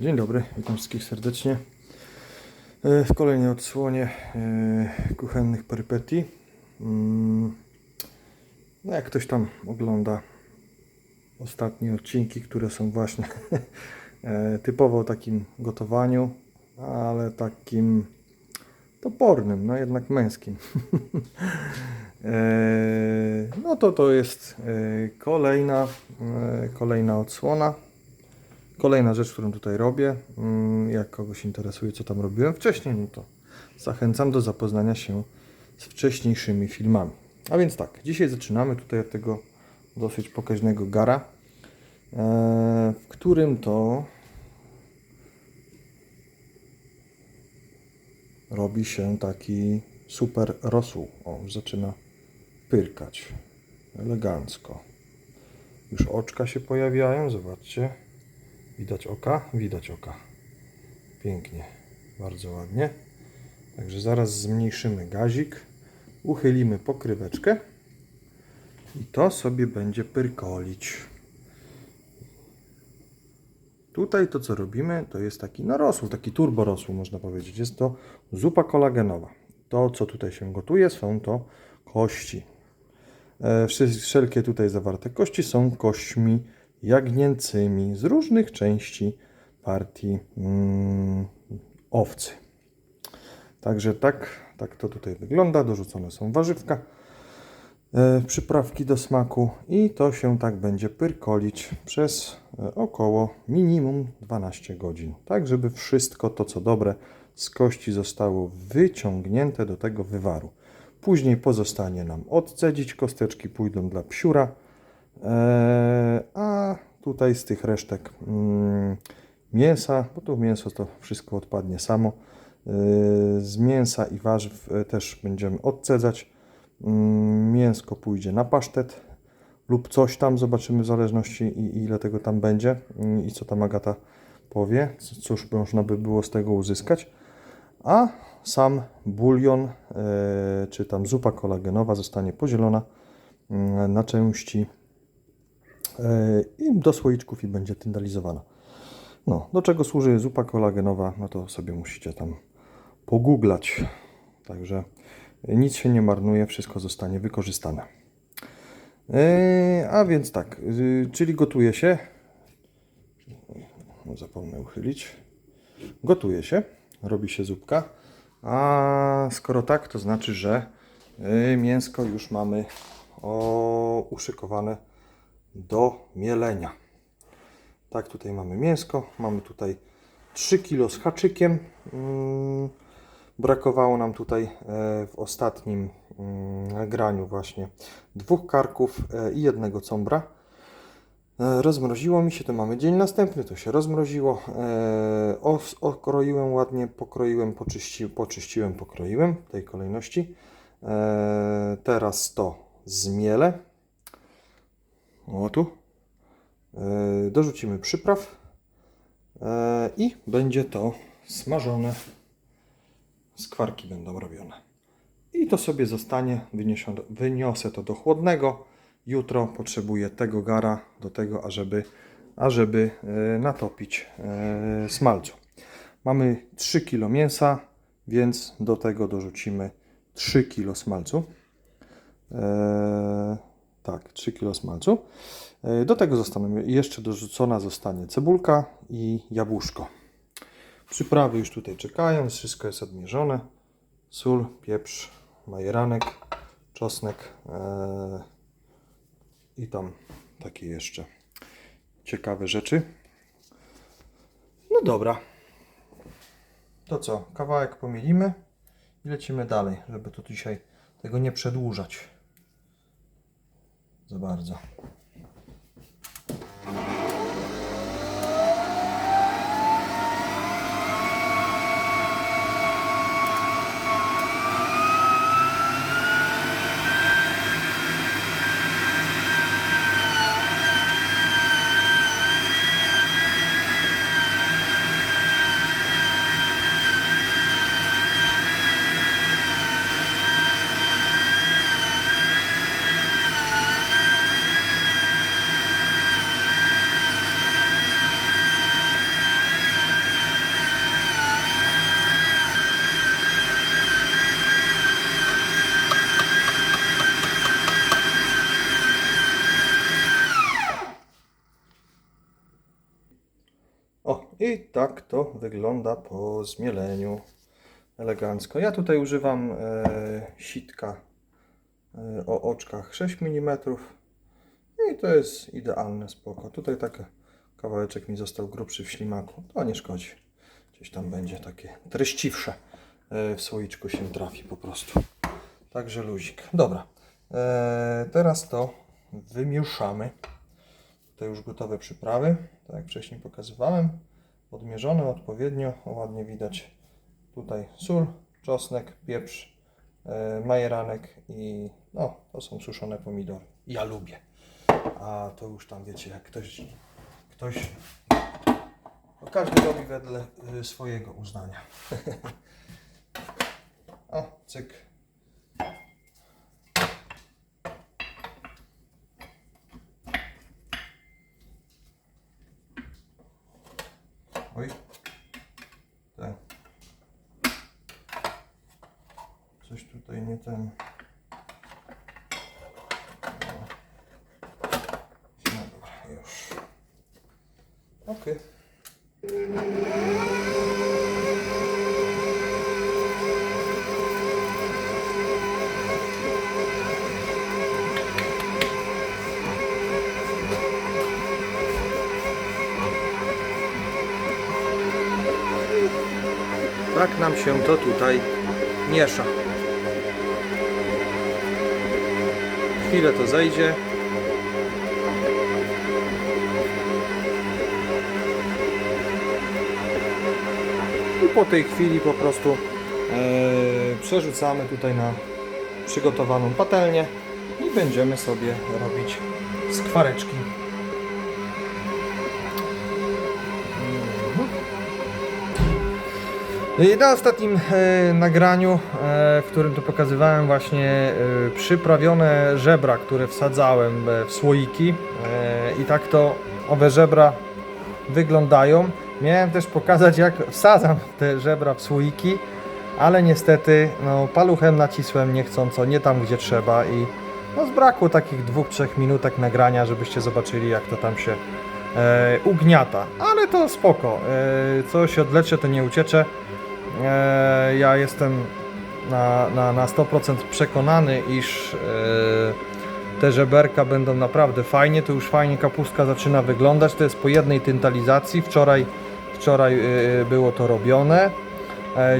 Dzień dobry, witam wszystkich serdecznie. E, W kolejnej odsłonie e, kuchennych perypetii. Mm, No jak ktoś tam ogląda ostatnie odcinki, które są właśnie e, typowo o takim gotowaniu, ale takim topornym, no jednak męskim. No to to jest kolejna, kolejna odsłona. Kolejna rzecz, którą tutaj robię, mm, jak kogoś interesuje, co tam robiłem wcześniej, no to zachęcam do zapoznania się z wcześniejszymi filmami. A więc tak, dzisiaj zaczynamy tutaj od tego dosyć pokaźnego gara, e, w którym to robi się taki super rosół. O, zaczyna pyrkać elegancko. Już oczka się pojawiają, zobaczcie. Widać oka? Widać oka. Pięknie, bardzo ładnie. Także zaraz zmniejszymy gazik, uchylimy pokryweczkę i to sobie będzie pyrkolić. Tutaj to co robimy to jest taki no rosół, taki turbo rosół można powiedzieć. Jest to zupa kolagenowa. To co tutaj się gotuje są to kości. E, Wszelkie tutaj zawarte kości są kośćmi jagnięcymi z różnych części partii mm, owcy. Także tak, tak to tutaj wygląda. Dorzucone są warzywka, e, przyprawki do smaku i to się tak będzie pyrkolić przez e, około minimum 12 godzin. Tak, żeby wszystko to, co dobre z kości zostało wyciągnięte do tego wywaru. Później pozostanie nam odcedzić, kosteczki pójdą dla psiura, a tutaj z tych resztek mm, mięsa, bo tu mięso to wszystko odpadnie samo. Eee, z mięsa i warzyw e, też będziemy odcedzać. Mm, mięsko pójdzie na pasztet lub coś tam, zobaczymy w zależności ile tego tam będzie mm, i co tam Agata powie, cóż można by było z tego uzyskać. A sam bulion, e, czy tam zupa kolagenowa zostanie podzielona na części i do słoiczków i będzie tyndalizowana. No, do czego służy zupa kolagenowa, no to sobie musicie tam pogooglać. Także nic się nie marnuje, wszystko zostanie wykorzystane. E, a więc tak, y, czyli gotuje się. No, zapomnę uchylić. Gotuje się, robi się zupka. A skoro tak, to znaczy, że mięsko już mamy uszykowane do mielenia. Tak, tutaj mamy mięsko, mamy tutaj 3 kg z haczykiem. Mm, Brakowało nam tutaj e, w ostatnim mm, nagraniu właśnie dwóch karków e, i jednego combra. E, Rozmroziło mi się, to mamy dzień następny, to się rozmroziło. Okroiłem ładnie, pokroiłem, poczyści, poczyściłem, pokroiłem w tej kolejności. Teraz to zmielę. O tu. E, Dorzucimy przypraw e, i będzie to smażone. Skwarki będą robione. I to sobie zostanie, wyniosę to do chłodnego. Jutro potrzebuję tego gara do tego, ażeby, ażeby e, natopić smalcu. Mamy 3 kg mięsa, więc do tego dorzucimy 3 kg smalcu. E, tak, 3 kg smalcu. E, Do tego zostaną jeszcze dorzucona zostanie cebulka i jabłuszko. Przyprawy już tutaj czekają, wszystko jest odmierzone. Sól, pieprz, majeranek, czosnek e, i tam takie jeszcze ciekawe rzeczy. No dobra. To co, kawałek pomielimy i lecimy dalej, żeby tu dzisiaj tego nie przedłużać za bardzo. Tak to wygląda po zmieleniu. Elegancko. Ja tutaj używam e, sitka e, o oczkach 6 mm. I to jest idealne, spoko. Tutaj taki kawałeczek mi został grubszy w ślimaku. To nie szkodzi. Gdzieś tam będzie takie treściwsze e, w słoiczku się trafi po prostu. Także luzik. Dobra. Teraz to wymieszamy. Te już gotowe przyprawy, tak jak wcześniej pokazywałem. Odmierzone odpowiednio. Ładnie widać tutaj sól, czosnek, pieprz, e, majeranek i no, to są suszone pomidory. Ja lubię. A to już tam wiecie, jak ktoś, ktoś no każdy robi wedle y, swojego uznania. o, cyk. Oj. Tak. Coś tutaj nie ten. No dobra, już. Okej. Tak nam się to tutaj miesza. Chwilę to zejdzie. I po tej chwili po prostu e, przerzucamy tutaj na przygotowaną patelnię i będziemy sobie robić skwareczki. Na ostatnim e, nagraniu, e, w którym to pokazywałem właśnie e, przyprawione żebra, które wsadzałem e, w słoiki e, i tak to owe żebra wyglądają. Miałem też pokazać jak wsadzam te żebra w słoiki, ale niestety no, paluchem nacisłem niechcąco, nie tam gdzie trzeba i no, zbrakło takich 2-3 minutek nagrania, żebyście zobaczyli jak to tam się e, ugniata. Ale to spoko, e, co się odlecze to nie uciecze. E, ja jestem na, na, na 100% przekonany, iż e, te żeberka będą naprawdę fajnie. To już fajnie kapustka zaczyna wyglądać. To jest po jednej tyntalizacji. Wczoraj, wczoraj e, było to robione.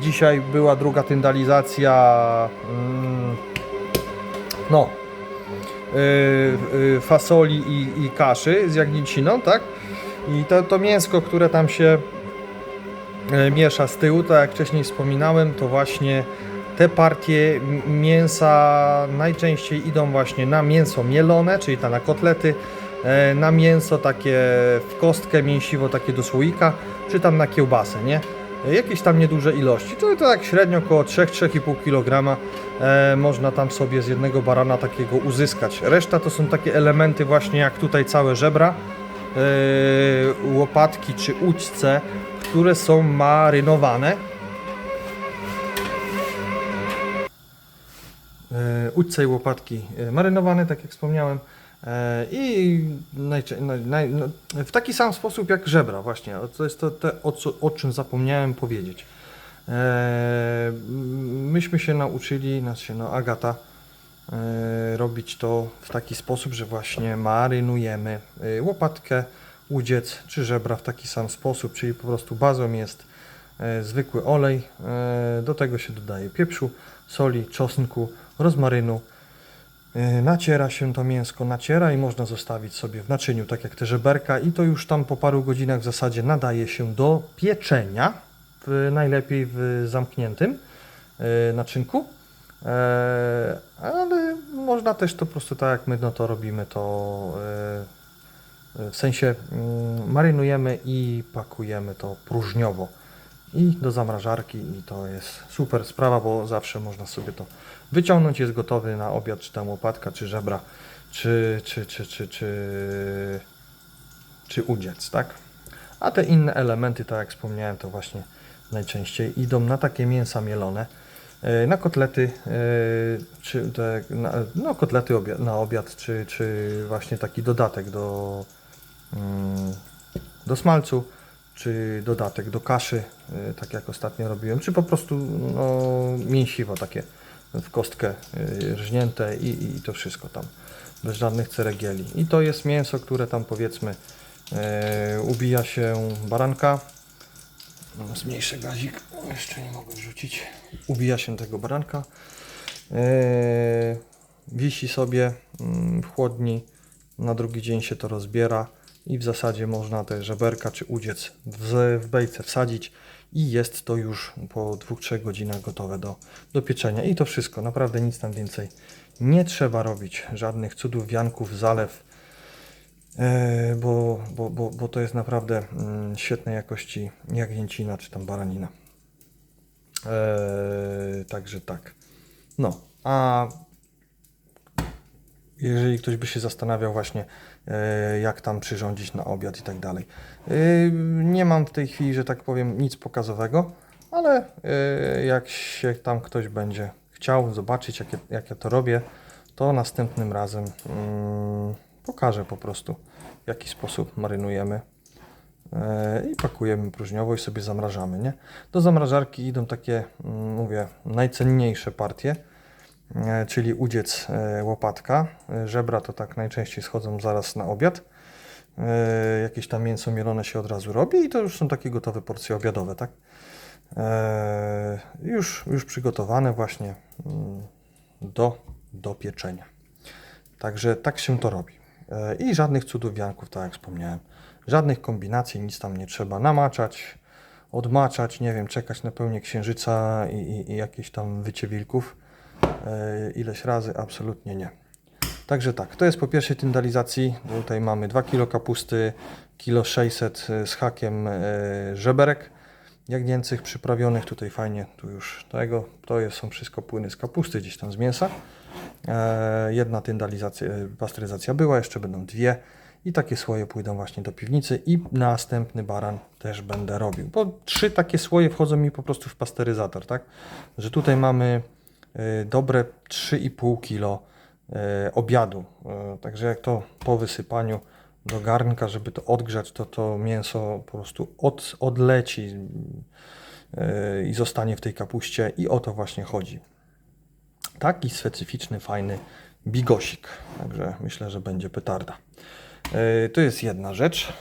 Dzisiaj była druga tyntalizacja. Mm, no. fasoli i, i kaszy z jagnięciną, tak? I to, to mięsko, które tam się miesza z tyłu, tak jak wcześniej wspominałem, to właśnie te partie mięsa najczęściej idą właśnie na mięso mielone, czyli ta na kotlety, e, na mięso takie w kostkę mięsiwo, takie do słoika, czy tam na kiełbasę, nie? E, Jakieś tam nieduże ilości. To, tak średnio około 3-3,5 kg e, można tam sobie z jednego barana takiego uzyskać. Reszta to są takie elementy właśnie jak tutaj całe żebra, e, łopatki czy ućce, które są marynowane. E, Ućce i łopatki e, marynowane, tak jak wspomniałem. E, I no, w taki sam sposób jak żebra, właśnie. To jest to, te, o, co, o czym zapomniałem powiedzieć. Myśmy się nauczyli, znaczy no Agata, robić to w taki sposób, że właśnie marynujemy łopatkę, udziec czy żebra w taki sam sposób, czyli po prostu bazą jest e, zwykły olej, e, do tego się dodaje pieprzu, soli, czosnku, rozmarynu, e, naciera się to mięsko, naciera i można zostawić sobie w naczyniu, tak jak te żeberka i to już tam po paru godzinach w zasadzie nadaje się do pieczenia, w, najlepiej w zamkniętym naczynku. Ale można też to po prostu tak jak my no to robimy, to w sensie mm, marynujemy i pakujemy to próżniowo i do zamrażarki i to jest super sprawa, bo zawsze można sobie to wyciągnąć, jest gotowy na obiad, czy tam łopatka, czy żebra, czy, czy, czy, czy, czy, czy udziec, tak? A te inne elementy, tak jak wspomniałem, to właśnie najczęściej idą na takie mięsa mielone, e, na kotlety, e, czy te, na, no kotlety obia- na obiad, czy, czy właśnie taki dodatek do, do smalcu, czy dodatek do kaszy, y, tak jak ostatnio robiłem, czy po prostu no, mięsiwo takie w kostkę y, rżnięte i, i to wszystko tam, bez żadnych ceregieli. I to jest mięso, które tam powiedzmy y, ubija się baranka, zmniejszę gazik, jeszcze nie mogę wrzucić. Ubija się tego baranka. Eee, wisi sobie mm, w chłodni. Na drugi dzień się to rozbiera i w zasadzie można te żeberka czy udziec w, w bejce wsadzić i jest to już po 2-3 godzinach gotowe do, do pieczenia. I to wszystko, naprawdę nic tam więcej nie trzeba robić. Żadnych cudów, wianków, zalew. E, bo, bo, bo, bo to jest naprawdę mm, świetnej jakości jagnięcina czy tam baranina. E, także tak. No, a jeżeli ktoś by się zastanawiał właśnie, jak tam przyrządzić na obiad i tak dalej. E, nie mam w tej chwili, że tak powiem, nic pokazowego, ale e, jak się tam ktoś będzie chciał zobaczyć, jak, ja- jak ja to robię, to następnym razem mm, pokażę po prostu, w jaki sposób marynujemy. E, i pakujemy próżniowo i sobie zamrażamy, nie? Do zamrażarki idą takie, mm, mówię, najcenniejsze partie, e, czyli udziec e, łopatka. E, Żebra to tak najczęściej schodzą zaraz na obiad. E, Jakieś tam mięso mielone się od razu robi i to już są takie gotowe porcje obiadowe, tak? E, Już, już przygotowane właśnie mm, do, do pieczenia. Także tak się to robi. E, I żadnych cudów wianków, tak jak wspomniałem. Żadnych kombinacji, nic tam nie trzeba namaczać, odmaczać, nie wiem, czekać na pełnię księżyca i, i, i jakieś tam wycie wilków. E, ileś razy, absolutnie nie. Także tak, to jest po pierwszej tyndalizacji. Tutaj mamy 2 kg kapusty, kilo 600 z hakiem e, żeberek jagnięcych przyprawionych. Tutaj fajnie, tu już tego, to jest, są wszystko płyny z kapusty, gdzieś tam z mięsa. E, jedna tyndalizacja, e, pasteryzacja była, jeszcze będą dwie. I takie słoje pójdą właśnie do piwnicy i następny baran też będę robił. Bo trzy takie słoje wchodzą mi po prostu w pasteryzator, tak? Że tutaj mamy e, dobre 3,5 kg e, obiadu. E, Także jak to po wysypaniu do garnka, żeby to odgrzać, to to mięso po prostu od, odleci i zostanie w tej kapuście i o to właśnie chodzi. Taki specyficzny, fajny bigosik. Także myślę, że będzie petarda. To jest jedna rzecz.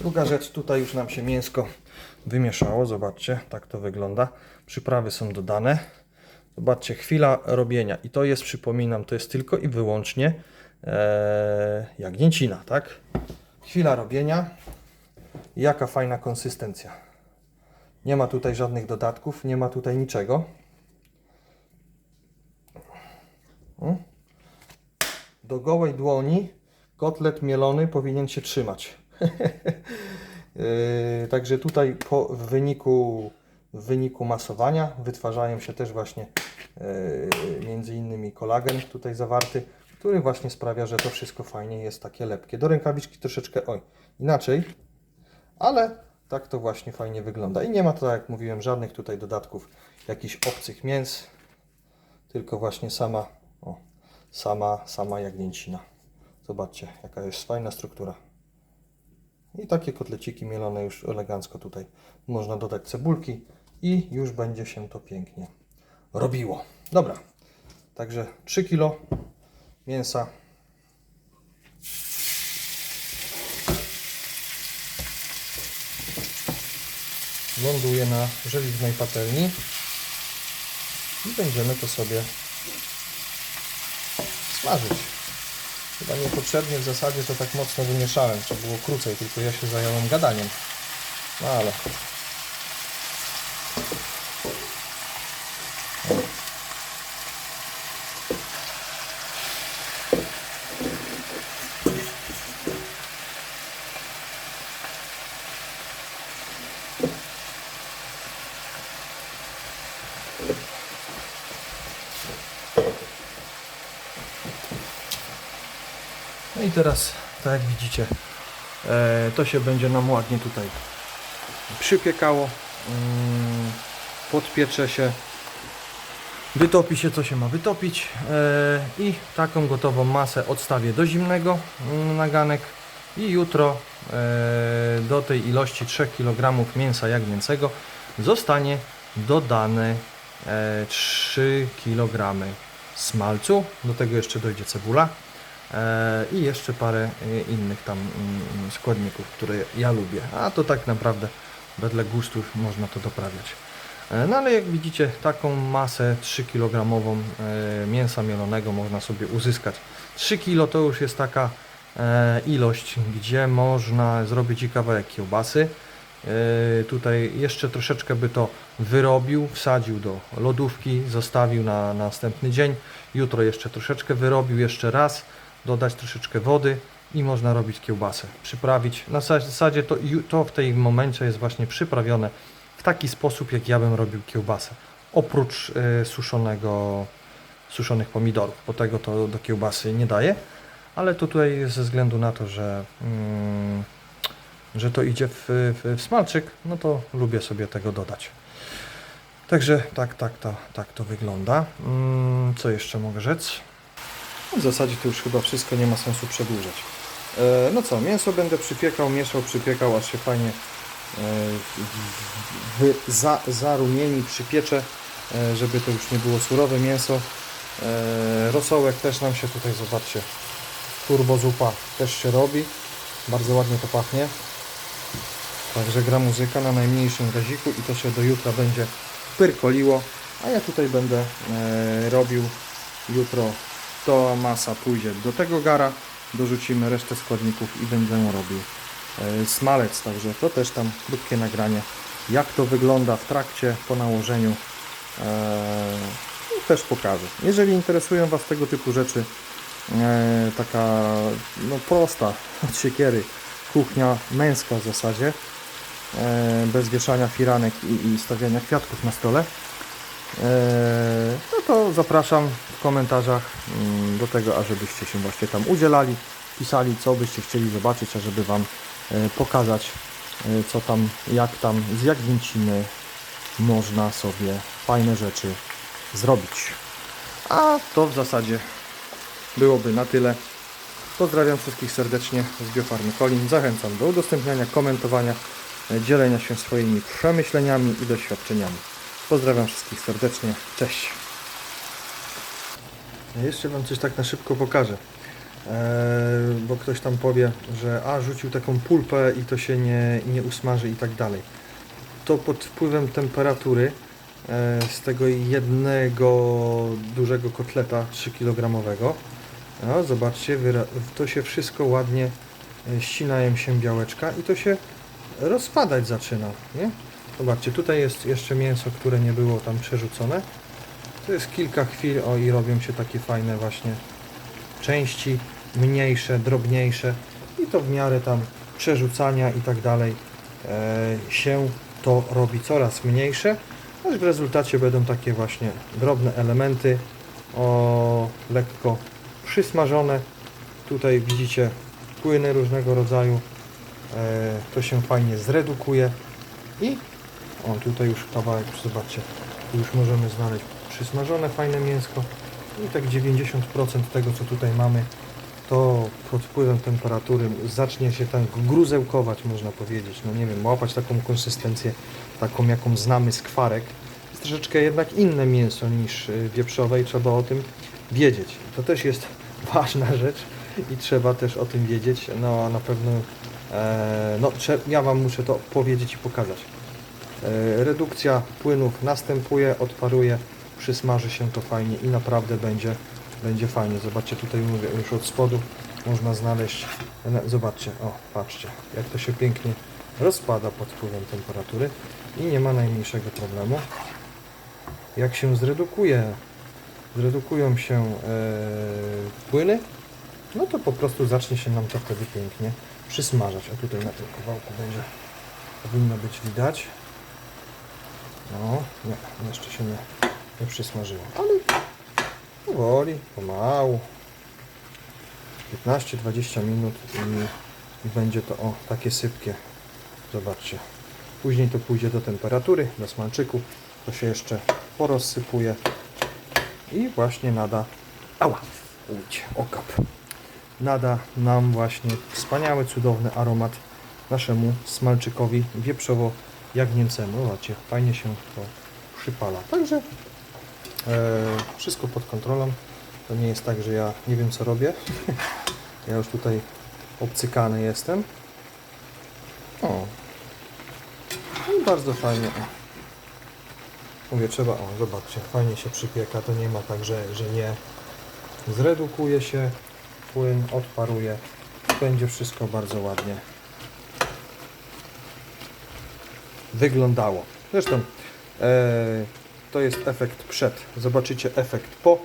Druga rzecz, tutaj już nam się mięsko wymieszało. Zobaczcie, tak to wygląda. Przyprawy są dodane. Zobaczcie, chwila robienia. I to jest, przypominam, to jest tylko i wyłącznie e, jagnięcina, tak? Chwila robienia. Jaka fajna konsystencja. Nie ma tutaj żadnych dodatków, nie ma tutaj niczego. Do gołej dłoni kotlet mielony powinien się trzymać. Yy, Także tutaj po, w, wyniku, w wyniku masowania wytwarzają się też właśnie yy, między innymi kolagen tutaj zawarty, który właśnie sprawia, że to wszystko fajnie jest takie lepkie. Do rękawiczki troszeczkę oj, inaczej, ale tak to właśnie fajnie wygląda. I nie ma to, jak mówiłem, żadnych tutaj dodatków jakichś obcych mięs, tylko właśnie sama, o, sama, sama jagnięcina. Zobaczcie, jaka jest fajna struktura. I takie kotleciki mielone już elegancko tutaj. Można dodać cebulki i już będzie się to pięknie robiło. Dobra, także 3 kg mięsa. Ląduje na żeliwnej patelni i będziemy to sobie smażyć. Chyba niepotrzebnie w zasadzie to tak mocno wymieszałem, trzeba było krócej, tylko ja się zająłem gadaniem. No ale. No i teraz, tak jak widzicie, e, to się będzie nam ładnie tutaj przypiekało. Mm, podpiecze się, wytopi się co się ma wytopić e, i taką gotową masę odstawię do zimnego mm, na ganek I jutro e, do tej ilości 3 kg mięsa jagnięcego zostanie dodane e, 3 kg smalcu. Do tego jeszcze dojdzie cebula i jeszcze parę e, innych tam mm, składników, które ja lubię. A to tak naprawdę wedle gustów można to doprawiać. E, No ale jak widzicie, taką masę 3 kg e, mięsa mielonego można sobie uzyskać. 3 kg to już jest taka e, ilość, gdzie można zrobić i kawałek kiełbasy. E, Tutaj jeszcze troszeczkę by to wyrobił, wsadził do lodówki, zostawił na następny dzień. Jutro jeszcze troszeczkę wyrobił, jeszcze raz, dodać troszeczkę wody i można robić kiełbasę. Przyprawić. Na sa- zasadzie to, to w tej momencie jest właśnie przyprawione w taki sposób, jak ja bym robił kiełbasę. Oprócz e, suszonego, suszonych pomidorów, bo tego to do kiełbasy nie daje. Ale to tutaj ze względu na to, że, mm, że to idzie w, w, w smalczyk, no to lubię sobie tego dodać. Także tak, tak, tak, tak to wygląda. Mm, co jeszcze mogę rzec? W zasadzie to już chyba wszystko nie ma sensu przedłużać. E, no co, mięso będę przypiekał, mieszał, przypiekał, aż się fajnie e, za, zarumieni, przypiecze, e, żeby to już nie było surowe mięso. Rosołek też nam się tutaj, zobaczcie, turbo zupa też się robi. Bardzo ładnie to pachnie. Także gra muzyka na najmniejszym gaziku i to się do jutra będzie pyrkoliło. A ja tutaj będę robił jutro. To masa pójdzie do tego gara. Dorzucimy resztę składników i będę robił e, smalec. Także to też tam krótkie nagranie. Jak to wygląda w trakcie, po nałożeniu. E, też pokażę. Jeżeli interesują Was tego typu rzeczy, e, taka no, prosta od siekiery kuchnia męska w zasadzie, bez wieszania firanek i, i stawiania kwiatków na stole, no to zapraszam komentarzach mm, do tego, ażebyście się właśnie tam udzielali, pisali co byście chcieli zobaczyć, ażeby Wam e, pokazać e, co tam, jak tam z jagnięciny można sobie fajne rzeczy zrobić. A to w zasadzie byłoby na tyle. Pozdrawiam wszystkich serdecznie z Biofarmy Kolin. Zachęcam do udostępniania, komentowania, e, dzielenia się swoimi przemyśleniami i doświadczeniami. Pozdrawiam wszystkich serdecznie. Cześć. Jeszcze Wam coś tak na szybko pokażę. Eee, bo ktoś tam powie, że a rzucił taką pulpę i to się nie, nie usmaży i tak dalej. To pod wpływem temperatury e, z tego jednego dużego kotleta 3 kg. No, zobaczcie, to się wszystko ładnie e, ścinają się białeczka i to się rozpadać zaczyna, nie? Zobaczcie, tutaj jest jeszcze mięso, które nie było tam przerzucone. To jest kilka chwil, o i robią się takie fajne właśnie części, mniejsze, drobniejsze i to w miarę tam przerzucania i tak dalej e, się to robi coraz mniejsze, aż w rezultacie będą takie właśnie drobne elementy o lekko przysmażone. Tutaj widzicie płyny różnego rodzaju. E, to się fajnie zredukuje i o tutaj już kawałek, zobaczcie, już możemy znaleźć przysmażone fajne mięsko i tak 90% tego co tutaj mamy to pod wpływem temperatury zacznie się tak gruzełkować można powiedzieć, no nie wiem, łapać taką konsystencję taką jaką znamy z kwarek jest troszeczkę jednak inne mięso niż y, wieprzowe i trzeba o tym wiedzieć. To też jest ważna rzecz i trzeba też o tym wiedzieć. No a na pewno e, no, ja Wam muszę to powiedzieć i pokazać. E, redukcja płynów następuje, odparuje, przysmaży się to fajnie i naprawdę będzie, będzie fajnie. Zobaczcie tutaj mówię już od spodu można znaleźć, e, zobaczcie, o patrzcie jak to się pięknie rozpada pod wpływem temperatury i nie ma najmniejszego problemu. Jak się zredukuje, zredukują się e, płyny, no to po prostu zacznie się nam to wtedy pięknie przysmażać. A tutaj na tym kawałku będzie powinno być widać. No, nie, jeszcze się nie, nie przysmażyło, ale powoli, pomału. 15-20 minut i, będzie to o takie sypkie. Zobaczcie. Później to pójdzie do temperatury, do smalczyku. To się jeszcze porozsypuje i właśnie nada. Ała! Ujdzie, okap. nada nam właśnie wspaniały, cudowny aromat naszemu smalczykowi wieprzowo-jagnięcemu. Zobaczcie, fajnie się to przypala. Także wszystko pod kontrolą. To nie jest tak, że ja nie wiem co robię. ja już tutaj obcykany jestem. O. I bardzo fajnie. Mówię, trzeba, o zobaczcie, fajnie się przypieka, to nie ma tak, że, że nie zredukuje się płyn, odparuje. Będzie wszystko bardzo ładnie wyglądało. Zresztą e, to jest efekt przed. Zobaczycie efekt po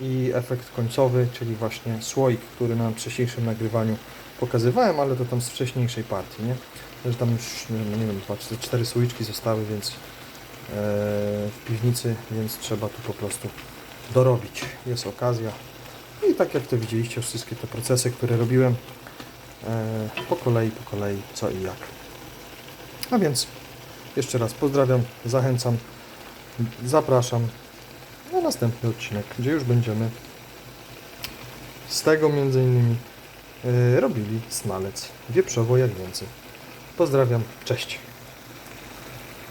i efekt końcowy, czyli właśnie słoik, który na wcześniejszym nagrywaniu pokazywałem, ale to tam z wcześniejszej partii, nie? Że tam już, nie wiem, dwa, cztery słoiczki zostały, więc e, w piwnicy, więc trzeba tu po prostu dorobić. Jest okazja. I tak jak to widzieliście, wszystkie te procesy, które robiłem e, po kolei, po kolei, co i jak. A więc jeszcze raz pozdrawiam, zachęcam, zapraszam na następny odcinek, gdzie już będziemy z tego między innymi e, robili smalec wieprzowo-jagnięcy. Pozdrawiam, cześć.